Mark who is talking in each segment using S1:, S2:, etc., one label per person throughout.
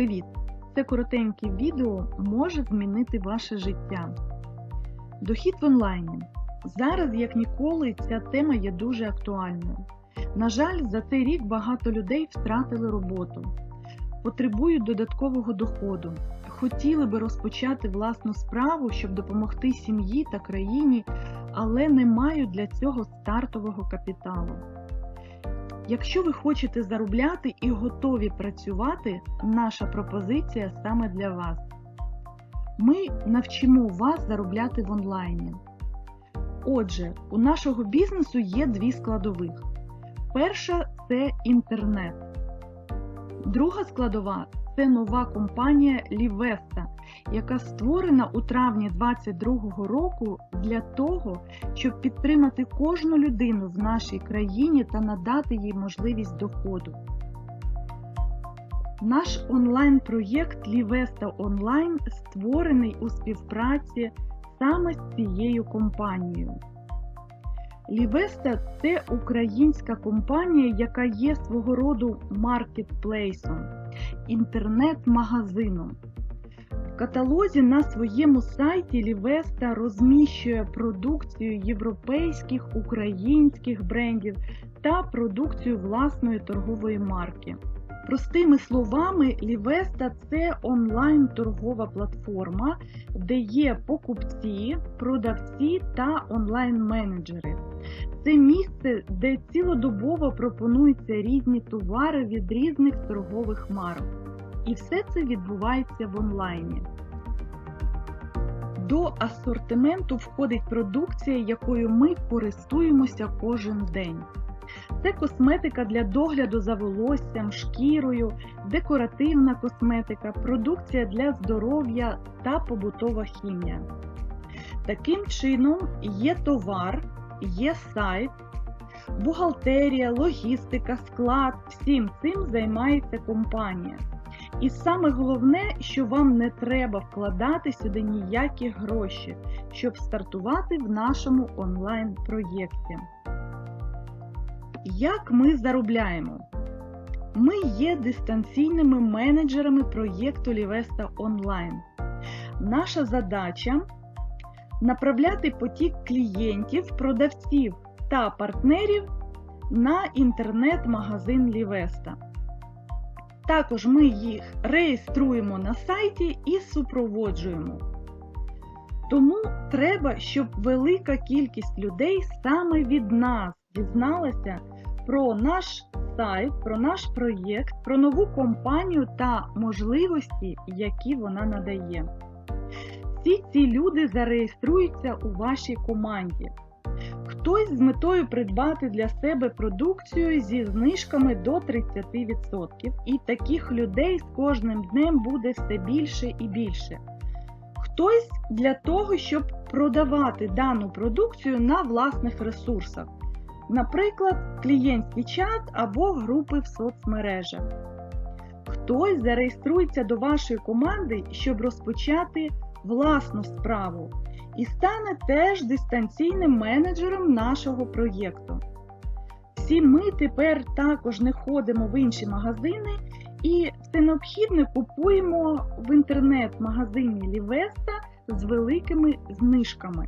S1: Привіт! Це коротеньке відео може змінити ваше життя. Дохід в онлайні. Зараз, як ніколи, ця тема є дуже актуальною. На жаль, за цей рік багато людей втратили роботу, потребують додаткового доходу, хотіли би розпочати власну справу, щоб допомогти сім'ї та країні, але не мають для цього стартового капіталу. Якщо ви хочете заробляти і готові працювати, наша пропозиція саме для вас. Ми навчимо вас заробляти в онлайні. Отже, у нашого бізнесу є дві складових. Перша це інтернет. Друга складова це нова компанія Лівеста, яка створена у травні 2022 року для того, щоб підтримати кожну людину в нашій країні та надати їй можливість доходу. Наш онлайн-проєкт Лівеста Онлайн створений у співпраці саме з цією компанією. Лівеста це українська компанія, яка є свого роду маркетплейсом, інтернет-магазином. В каталозі на своєму сайті Лівеста розміщує продукцію європейських, українських брендів та продукцію власної торгової марки. Простими словами, Лівеста це онлайн-торгова платформа, де є покупці, продавці та онлайн-менеджери. Це місце, де цілодобово пропонуються різні товари від різних торгових марок. І все це відбувається в онлайні. До асортименту входить продукція, якою ми користуємося кожен день. Це косметика для догляду за волоссям, шкірою, декоративна косметика, продукція для здоров'я та побутова хімія. Таким чином, є товар, є сайт, бухгалтерія, логістика, склад. Всім цим займається компанія. І саме головне, що вам не треба вкладати сюди ніякі гроші, щоб стартувати в нашому онлайн-проєкті. Як ми заробляємо? Ми є дистанційними менеджерами проєкту Лівеста Онлайн. Наша задача направляти потік клієнтів, продавців та партнерів на інтернет-магазин Лівеста. Також ми їх реєструємо на сайті і супроводжуємо. Тому треба, щоб велика кількість людей саме від нас дізналася про наш сайт, про наш проєкт, про нову компанію та можливості, які вона надає. Всі ці люди зареєструються у вашій команді. Хтось з метою придбати для себе продукцію зі знижками до 30%, і таких людей з кожним днем буде все більше і більше. Хтось для того, щоб продавати дану продукцію на власних ресурсах, наприклад, клієнтський чат або групи в соцмережах. Хтось зареєструється до вашої команди, щоб розпочати власну справу і стане теж дистанційним менеджером нашого проєкту. Всі ми тепер також не ходимо в інші магазини і все необхідне купуємо в інтернет-магазині Лівеста з великими знижками.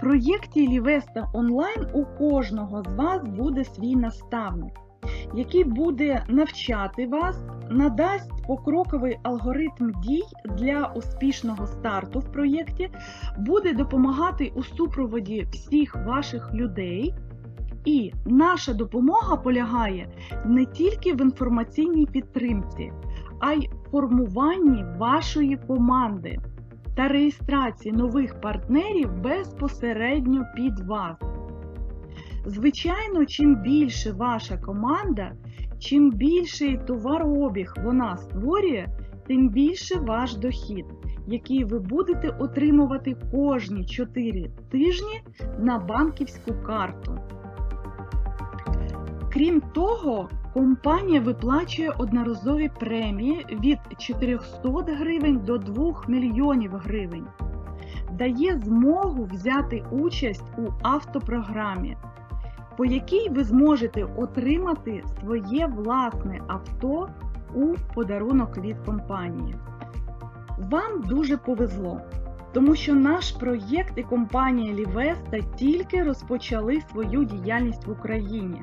S1: В проєкті Лівеста онлайн у кожного з вас буде свій наставник, який буде навчати вас, надасть покроковий алгоритм дій для успішного старту в проєкті, буде допомагати у супроводі всіх ваших людей. І наша допомога полягає не тільки в інформаційній підтримці, а й формуванні вашої команди та реєстрації нових партнерів безпосередньо під вас. Звичайно, чим більше ваша команда, чим більший товарообіг вона створює, тим більше ваш дохід, який ви будете отримувати кожні 4 тижні на банківську карту. Крім того, компанія виплачує одноразові премії від 400 гривень до 2 мільйонів гривень, дає змогу взяти участь у автопрограмі, по якій ви зможете отримати своє власне авто у подарунок від компанії. Вам дуже повезло, тому що наш проєкт і компанія Лівеста тільки розпочали свою діяльність в Україні,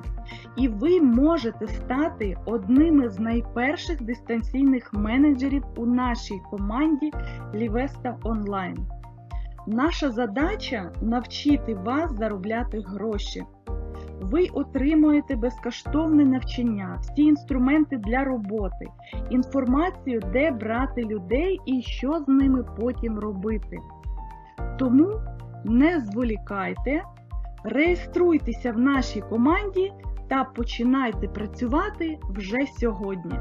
S1: і ви можете стати одним із найперших дистанційних менеджерів у нашій команді Лівеста Онлайн. Наша задача навчити вас заробляти гроші. Ви отримуєте безкоштовне навчання, всі інструменти для роботи, інформацію, де брати людей і що з ними потім робити. Тому не зволікайте, реєструйтеся в нашій команді та починайте працювати вже сьогодні.